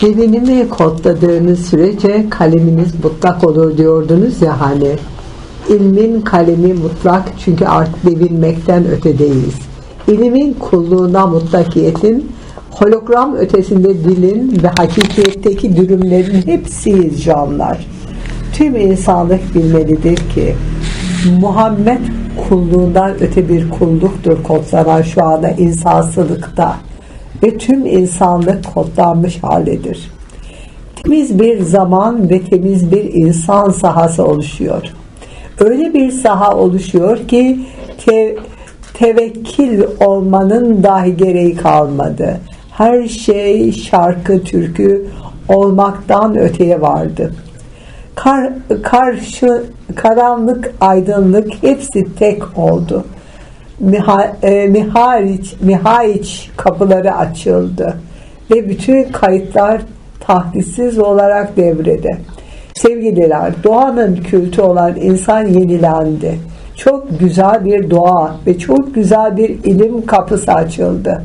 Devinimi kodladığınız sürece kaleminiz mutlak olur diyordunuz ya hani. İlmin kalemi mutlak çünkü artık devinmekten ötedeyiz. İlimin kulluğuna mutlakiyetin hologram ötesinde dilin ve hakikiyetteki dürümlerin hepsiyiz canlar. Tüm insanlık bilmelidir ki Muhammed kulluğundan öte bir kulluktur kodlanan şu anda insansılıkta ve tüm insanlık kodlanmış halidir. Temiz bir zaman ve temiz bir insan sahası oluşuyor. Öyle bir saha oluşuyor ki te, tevekkil olmanın dahi gereği kalmadı. Her şey şarkı, türkü olmaktan öteye vardı. Kar, karşı, karanlık, aydınlık hepsi tek oldu. E, Mihariç, Mihaiç kapıları açıldı ve bütün kayıtlar tahdisiz olarak devrede. Sevgililer, doğanın kültü olan insan yenilendi. Çok güzel bir doğa ve çok güzel bir ilim kapısı açıldı.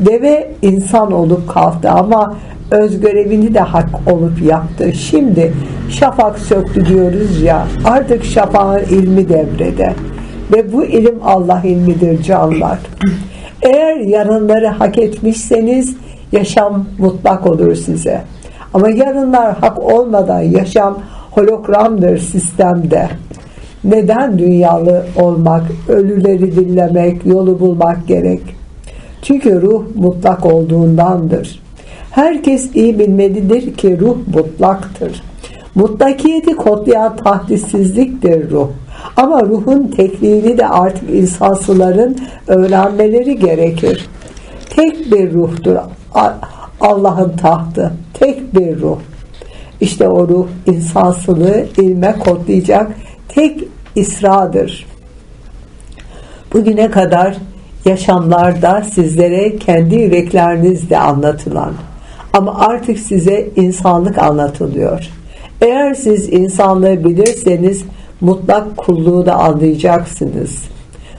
Deve insan olup kalktı ama öz görevini de hak olup yaptı. Şimdi şafak söktü diyoruz ya artık şafağın ilmi devrede. Ve bu ilim Allah ilmidir canlar. Eğer yarınları hak etmişseniz yaşam mutlak olur size. Ama yarınlar hak olmadan yaşam hologramdır sistemde. Neden dünyalı olmak, ölüleri dinlemek, yolu bulmak gerek? Çünkü ruh mutlak olduğundandır. Herkes iyi bilmelidir ki ruh mutlaktır. Mutlakiyeti kodlayan tahdissizliktir ruh. Ama ruhun tekniğini de artık insansıların öğrenmeleri gerekir. Tek bir ruhtur Allah'ın tahtı. Tek bir ruh. İşte o ruh insansılığı ilme kodlayacak tek İsra'dır. Bugüne kadar yaşamlarda sizlere kendi yüreklerinizle anlatılan ama artık size insanlık anlatılıyor. Eğer siz insanlığı bilirseniz mutlak kulluğu da anlayacaksınız.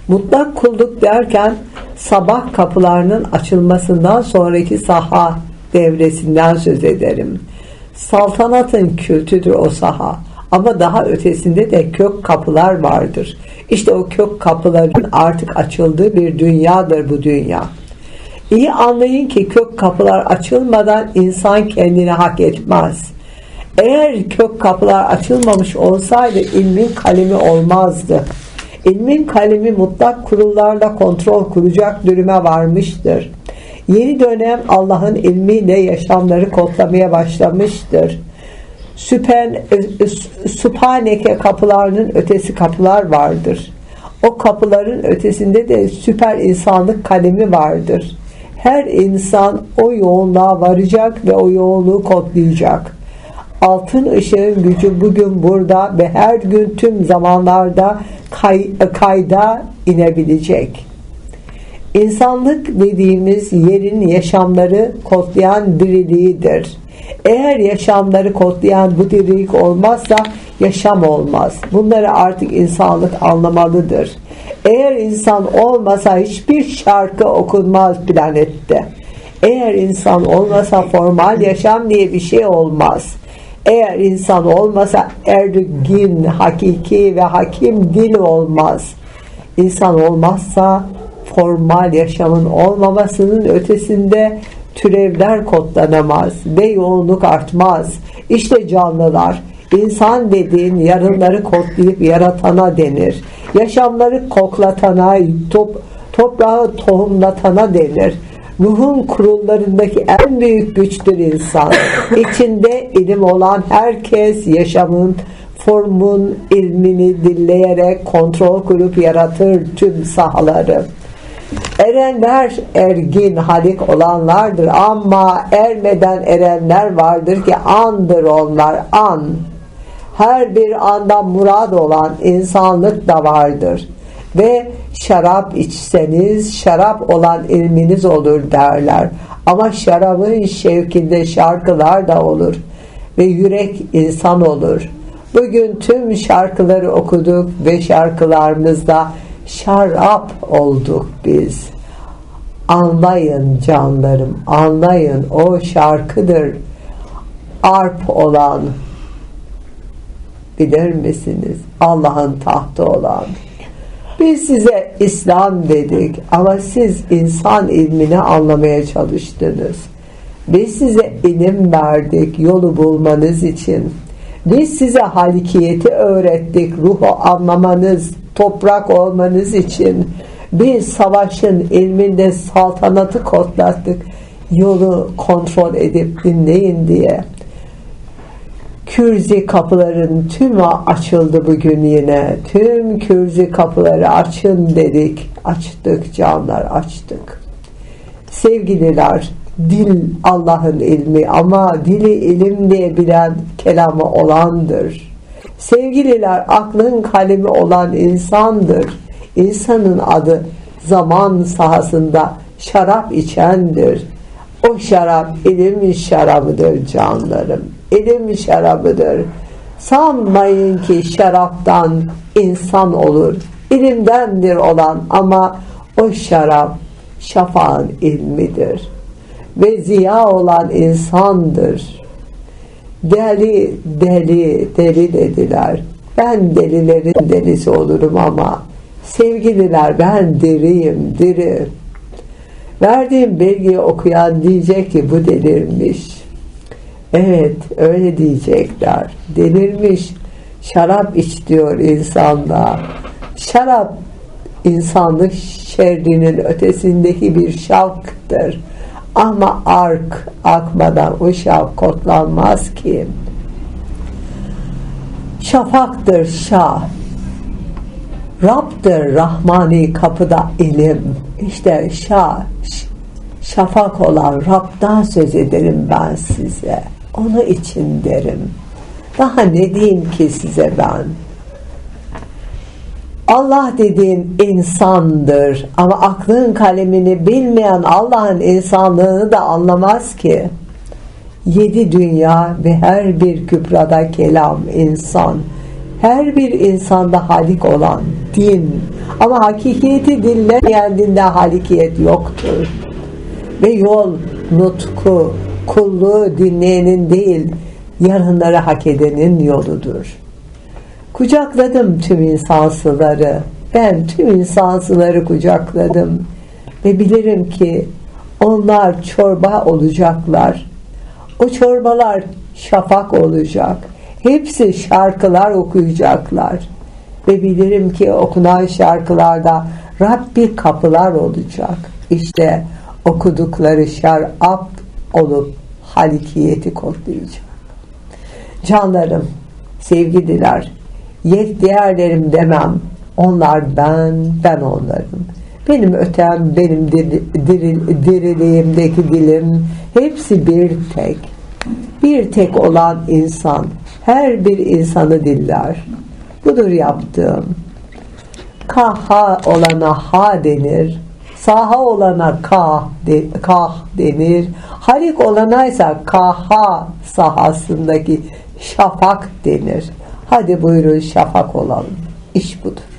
Mutlak kulluk derken sabah kapılarının açılmasından sonraki saha devresinden söz ederim. Saltanatın kültüdür o saha ama daha ötesinde de kök kapılar vardır. İşte o kök kapıların artık açıldığı bir dünyadır bu dünya. İyi anlayın ki kök kapılar açılmadan insan kendini hak etmez. Eğer kök kapılar açılmamış olsaydı ilmin kalemi olmazdı. İlmin kalemi mutlak kurullarla kontrol kuracak dürüme varmıştır. Yeni dönem Allah'ın ilmiyle yaşamları kodlamaya başlamıştır. Süpen, e, süpaneke kapılarının ötesi kapılar vardır. O kapıların ötesinde de süper insanlık kalemi vardır. Her insan o yoğunluğa varacak ve o yoğunluğu kodlayacak. Altın ışığın gücü bugün burada ve her gün tüm zamanlarda kay, kayda inebilecek. İnsanlık dediğimiz yerin yaşamları kodlayan diriliğidir. Eğer yaşamları kodlayan bu dirilik olmazsa yaşam olmaz. Bunları artık insanlık anlamalıdır. Eğer insan olmasa hiçbir şarkı okunmaz planette. Eğer insan olmasa formal yaşam diye bir şey olmaz. Eğer insan olmasa ergin, hakiki ve hakim dil olmaz. İnsan olmazsa formal yaşamın olmamasının ötesinde türevler kodlanamaz ve yoğunluk artmaz. İşte canlılar, insan dediğin yarınları kodlayıp yaratana denir. Yaşamları koklatana, top, toprağı tohumlatana denir. Ruhun kurullarındaki en büyük güçtür insan. İçinde ilim olan herkes yaşamın formun ilmini dilleyerek kontrol kurup yaratır tüm sahaları. Erenler ergin halik olanlardır ama ermeden erenler vardır ki andır onlar an. Her bir anda murad olan insanlık da vardır. Ve şarap içseniz şarap olan ilminiz olur derler. Ama şarabın şevkinde şarkılar da olur. Ve yürek insan olur. Bugün tüm şarkıları okuduk ve şarkılarımızda şarap olduk biz. Anlayın canlarım, anlayın o şarkıdır. arp olan bilir misiniz? Allah'ın tahtı olan. Biz size İslam dedik ama siz insan ilmini anlamaya çalıştınız. Biz size ilim verdik yolu bulmanız için. Biz size halikiyeti öğrettik ruhu anlamanız, toprak olmanız için. Biz savaşın ilminde saltanatı kodlattık. Yolu kontrol edip dinleyin diye. Kürzi kapıların tümü açıldı bugün yine. Tüm kürzi kapıları açın dedik. Açtık canlar açtık. Sevgililer dil Allah'ın ilmi ama dili ilim diye bilen kelamı olandır. Sevgililer aklın kalemi olan insandır. İnsanın adı zaman sahasında şarap içendir. O şarap ilim şarabıdır canlarım. İlim şarabıdır. Sanmayın ki şaraptan insan olur. İlimdendir olan ama o şarap şafağın ilmidir. Ve ziya olan insandır. Deli, deli, deli dediler. Ben delilerin delisi olurum ama sevgililer ben diriyim, diri. Verdiğim bilgiyi okuyan diyecek ki bu delirmiş. Evet öyle diyecekler. Delirmiş. Şarap iç diyor insanlar. Şarap insanlık şerrinin ötesindeki bir şavktır. Ama ark akmadan o şavk kotlanmaz ki. Şafaktır şah. Rab'dır Rahmani kapıda ilim. İşte şah, şafak olan Rab'dan söz ederim ben size. Onu için derim. Daha ne diyeyim ki size ben? Allah dediğin insandır ama aklın kalemini bilmeyen Allah'ın insanlığını da anlamaz ki. Yedi dünya ve her bir küprada kelam insan. Her bir insanda halik olan din. Ama hakikiyeti dinlemeyen dinde halikiyet yoktur. Ve yol, nutku, kulluğu dinleyenin değil, yarınları hak edenin yoludur. Kucakladım tüm insansıları. Ben tüm insansıları kucakladım. Ve bilirim ki onlar çorba olacaklar. O çorbalar şafak olacak. Hepsi şarkılar okuyacaklar. Ve bilirim ki okunan şarkılarda Rabbi kapılar olacak. İşte okudukları şarap olup halikiyeti kodlayacak. Canlarım, sevgililer, yek değerlerim demem. Onlar ben, ben onlarım. Benim ötem, benim diril, diriliğimdeki dilim hepsi bir tek. Bir tek olan insan her bir insanı diller. Budur yaptığım. Kaha olana ha denir. Saha olana kah, de, kah denir. Halik olana ise kaha sahasındaki şafak denir. Hadi buyurun şafak olalım. İş budur.